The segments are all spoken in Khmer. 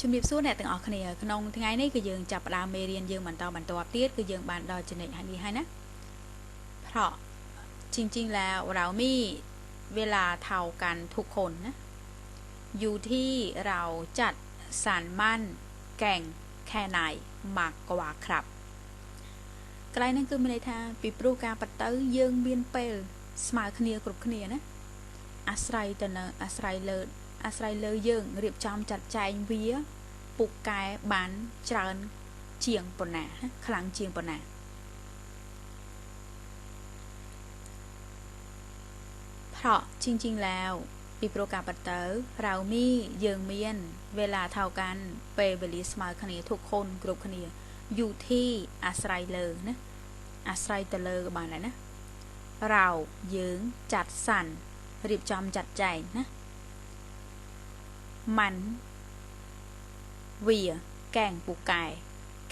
ជំរាបសួរអ្នកទាំងអស់គ្នាក្នុងថ្ងៃនេះគឺយើងចាប់ផ្ដើមមេរៀនយើងបន្តបន្តទៀតគឺយើងបានដល់ចំណុចនេះហើយណាเพราะจริงๆแล้วเรามีเวลาเท่ากันทุกคนนะอยู่ที่เราจัดสรรมั่นแก่งแค่ไหนมากกว่าครับកន្លែងហ្នឹងគឺមានន័យថាពីព្រោះការបទៅយើងមានពេលស្មើគ្នាគ្រប់គ្នាណាអាស្រ័យទៅនៅអាស្រ័យលើ អាស្រ័យលើយើងរៀបចំចាត់ចែងវាពុកកែបានច្រើនជាងប៉ុណ្ណាខ្លាំងជាងប៉ុណ្ណាเพราะจริงๆแล้วពីព្រោះការបាត់ទៅเรามีយើងមាន เวลาเท่ากันពេលវេលាស្មើគ្នាทุกคนគ្រប់គ្នាอยู่ที่អាស្រ័យលើណាអាស្រ័យទៅលើក៏បានដែរណាเราយើងจัดสรรរៀបចំចាត់ចែងណា มันវាកែងពូកែ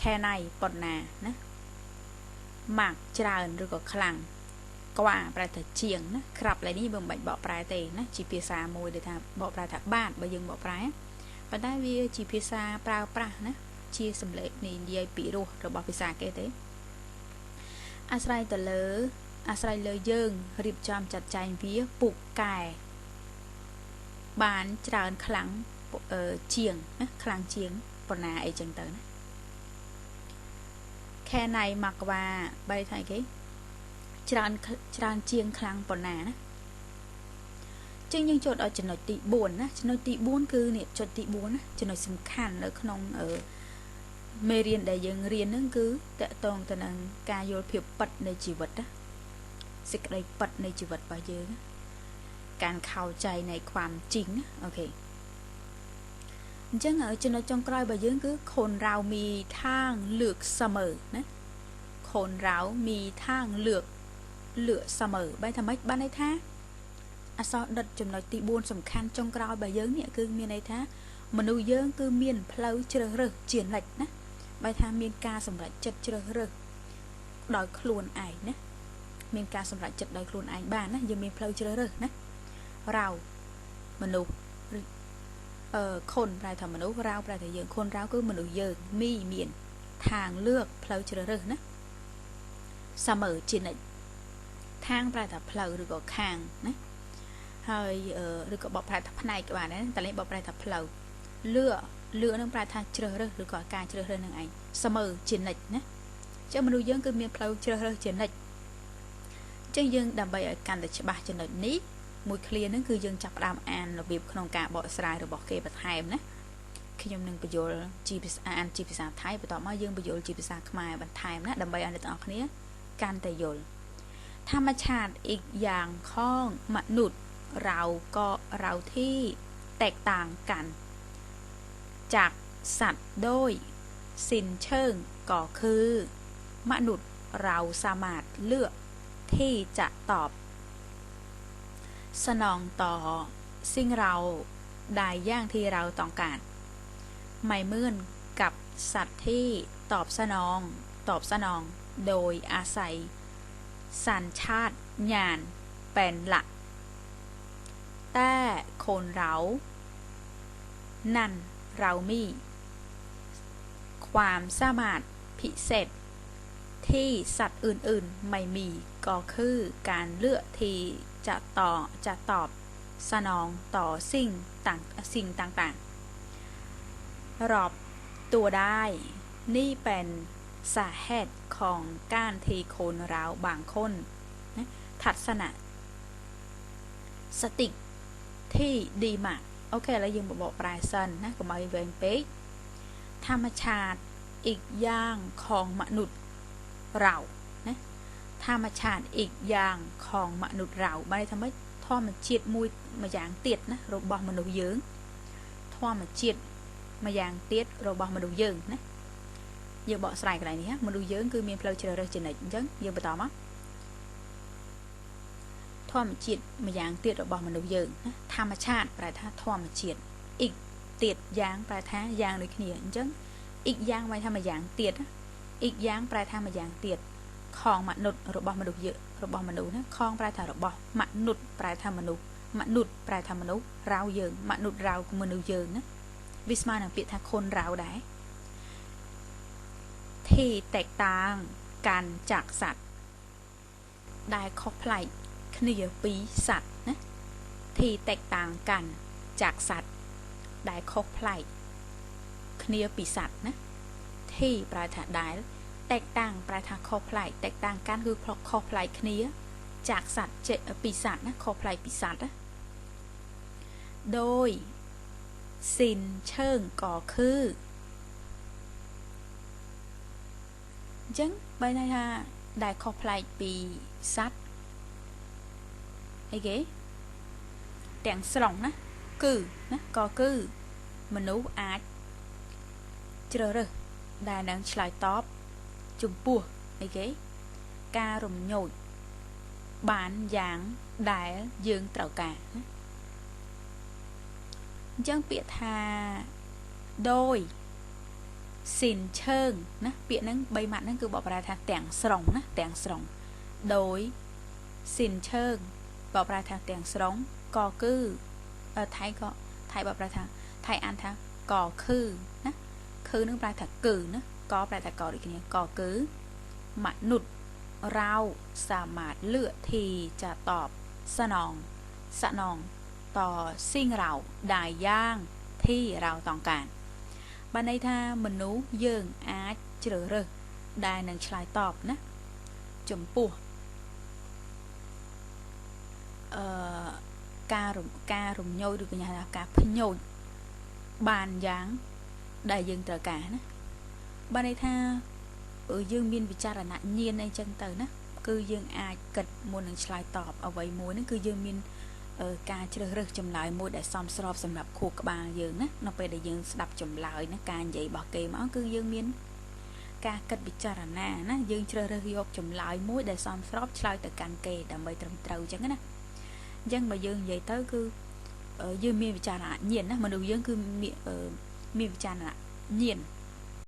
ខែណៃប៉ុណ្ណាណាម៉ាក់ច្រើនឬក៏ខ្លាំងក្វាប្រែថាជាងណាក្រាប់ឡើយនេះបើមិនបាច់បកប្រែទេណាជាភាសាមួយដែលថាបកប្រែថាបាទបើយើងបកប្រែប៉ុន្តែវាជាភាសាប្រើប្រាស់ណាជាសម្លេងនិយាយពីរោះរបស់ភាសាគេទេអាស្រ័យទៅលើអាស្រ័យលើយើងរៀបចំចាត់ចែងវាពុកកែ បានច្រើនខ្លាំងជាងណាខ្លាំងជាងប៉ុណ្ណាអីចឹងទៅណាខែណៃមកវ៉ាបីថាគេច្រើនច្រើនជាងខ្លាំងប៉ុណ្ណាណាចឹងយើងចូលដល់ចំណុចទី4ណាចំណុចទី4គឺនេះចុចទី4ណាចំណុចសំខាន់នៅក្នុងអឺមេរៀនដែលយើងរៀនហ្នឹងគឺតកតងទៅនឹងការយល់ភាពពិតនៃជីវិតណាសេចក្តីពិតនៃជីវិតរបស់យើង ការខោใจនៃความจริงអូខេអញ្ចឹងចំណុចចុងក្រោយរបស់យើងគឺខូនរៅมีทางเลือกเสมอណាខូនរៅมีทางเลือกเลือกเสมอបែរថាម៉េចបានន័យថាអសរដិតចំណុចទី4សំខាន់ចុងក្រោយរបស់យើងនេះគឺមានន័យថា មនុស្សយើងគឺមានផ្លូវជ្រើសរើសជានិច្ចណាបែរថាមានការសម្រេចចិត្តជ្រើសរើសដោយខ្លួនឯងណាមានការសម្រេចចិត្តដោយខ្លួនឯងបានណាយើងមានផ្លូវជ្រើសរើសណា រៅមនុស្សអឺខុនប្រែថាមនុស្សរៅប្រែថាយើងខុនរៅគឺមនុស្សយើងមីមានທາງលឿកផ្លូវជ្រើសរើសណាសាមើជានិច្ចທາງប្រែថាផ្លូវឬក៏ខាងណាហើយឬក៏បបប្រែថាផ្នែកក៏បានដែរតែលេងបបប្រែថាផ្លូវលឿលឿនឹងប្រែថាជ្រើសរើសឬក៏ការជ្រើសរើសនឹងឯងសាមើជានិច្ចណាចឹងមនុស្សយើងគឺមានផ្លូវជ្រើសរើសជានិច្ចចឹងយើងដើម្បីឲ្យកាន់តែច្បាស់ចំណុចនេះ មួយឃ្លាហ្នឹងគឺយើងចាប់ផ្ដើមអានរបៀបក្នុងការបកស្រាយរបស់គេបន្ថែមណាខ្ញុំនឹងបញ្យល់ជាភាសាអានជាភាសាថៃបន្ទាប់មកយើងបញ្យល់ជាភាសាខ្មែរបន្ថែមណាដើម្បីឲ្យអ្នកទាំងអស់គ្នាកាន់តែយល់ธรรมชาติอีกอย่างของมนุษย์เราก็เราที่แตกต่างกัน จากสัตว์โดยสิ้นเชิงก็คือ มนุษย์เราสามารถเลือกที่จะตอบ สนองต่อ สิ่งเราได้อย่างที่เราต้องการ ไม่มือนกับสัตว์ที่ตอบสนอง ตอบสนองโดยอาศัย สัญชาติญาณเป็นหลัก แต่คนเรา นั่นเรามี ความสามารถพิเศษ ที่สัตว์อื่นๆไม่มี ก็คือการเลือกที่จะต่อจะตอบสนองต่อสิ่งต่างสิ่งต่างๆ รอบตัวได้ นี่เป็นสาเหตุของการที่คนเราบางคนนะทัศนะสติที่ดีมากโอเคแล้วยังบอกปลายสันนะก็มาเวนเป๊กธรรมชาติอีกอย่างของมนุษย์เรา ធម្មชาติอีกយ៉ាងของมนุษย์เราបានថាម៉េចធម្មជាតិមួយមួយយ៉ាងទៀតណារបស់មនុស្សយើងធម្មជាតិមួយយ៉ាងទៀតរបស់មនុស្សយើងណាយើងបកស្រាយកន្លែងនេះមនុស្សយើងគឺមានផ្លូវជ្រើសរើសចំណិចអញ្ចឹងយើងបន្តមកធម្មជាតិមួយយ៉ាងទៀតរបស់មនុស្សយើងណាធម្មชาติប្រែថាធម្មជាតិអ៊ីកទៀតយ៉ាងប្រែថាយ៉ាងដូចគ្នាអញ្ចឹងអ៊ីកយ៉ាងហមายថាមួយយ៉ាងទៀតអ៊ីកយ៉ាងប្រែថាមួយយ៉ាងទៀត ខងមនុษย์របស់មនុស្សយើងរបស់មនុស្សណាខងប្រែថារបស់មនុษย์ប្រែថាមនុស្សមនុษย์ប្រែថាមនុស្សរៅយើងមនុษย์រៅមនុស្សយើងណា វាស្មើនឹងពាក្យថាខុនរៅដែរที่แตกต่างกันจากสัตว์ដែលខុសប្លែកគ្នាពីសត្វណាที่แตกต่างกันจากสัตว์ដែលខុសប្លែកគ្នាពីសត្វណាที่ប្រែថាដែល แตกต่างប្រែថាខុសប្លែកแตกต่างกันគឺខុសប្លែកគ្នាจากสัตว์ចេពីសត្វណាខុសប្លែកពីសត្វណាដោយសិនឈើងក៏คือអញ្ចឹងបើន័យថាដែលខុសប្លែកពីសត្វអីគេទាំងស្រុងណាគឺណាក៏គឺមនុស្សអាចជ្រើសរើសដែលនឹងឆ្លើយតប ចំពោះអីគេការរំញោចបានយ៉ាងដែលយើងត្រូវការណាអញ្ចឹងពាក្យថាដោយសិនឈើងណាពាក្យហ្នឹងបីម៉ាត់ហ្នឹងគឺបកប្រែថាទាំងស្រុងណាទាំងស្រុងដោយសិនឈើងបកប្រែថាទាំងស្រុងក៏គឺថៃក៏ថៃបកប្រែថាថៃអានថាក៏គឺណាគឺនឹងប្រែថាគឺណា កប្រែតែកដូចគ្នាកគឺមនុស្សរោសាមាតលឿធីចាតបសនងសនងតសិងរោដែលយ៉ាងធីរោតងការបានន័យថាមនុស្សយើងអាចជ្រើសរើសដែលនឹងឆ្លើយតបណាចំពោះអឺការការរំញោចឬក៏ញ៉ាំថាការភញោចបានយ៉ាងដែលយើងត្រូវការណា បានន័យថាយើងមានវិចារណញ្ញាណអីចឹងទៅណាគឺយើងអាចគិតមុននឹងឆ្លើយតបអ្វីមួយហ្នឹងគឺយើងមានការជ្រើសរើសចម្លើយមួយដែលសមស្របសម្រាប់ខួរក្បាលយើងណានៅពេលដែលយើងស្ដាប់ចម្លើយណាការនិយាយរបស់គេមកគឺយើងមានការគិតពិចារណាណាយើងជ្រើសរើសយកចម្លើយមួយដែលសមស្របឆ្លើយទៅកាន់គេដើម្បីត្រឹមត្រូវអញ្ចឹងណាអញ្ចឹងបើយើងនិយាយទៅគឺយើងមានវិចារណញ្ញាណណាមនុស្សយើងគឺមានវិចារណញ្ញាណ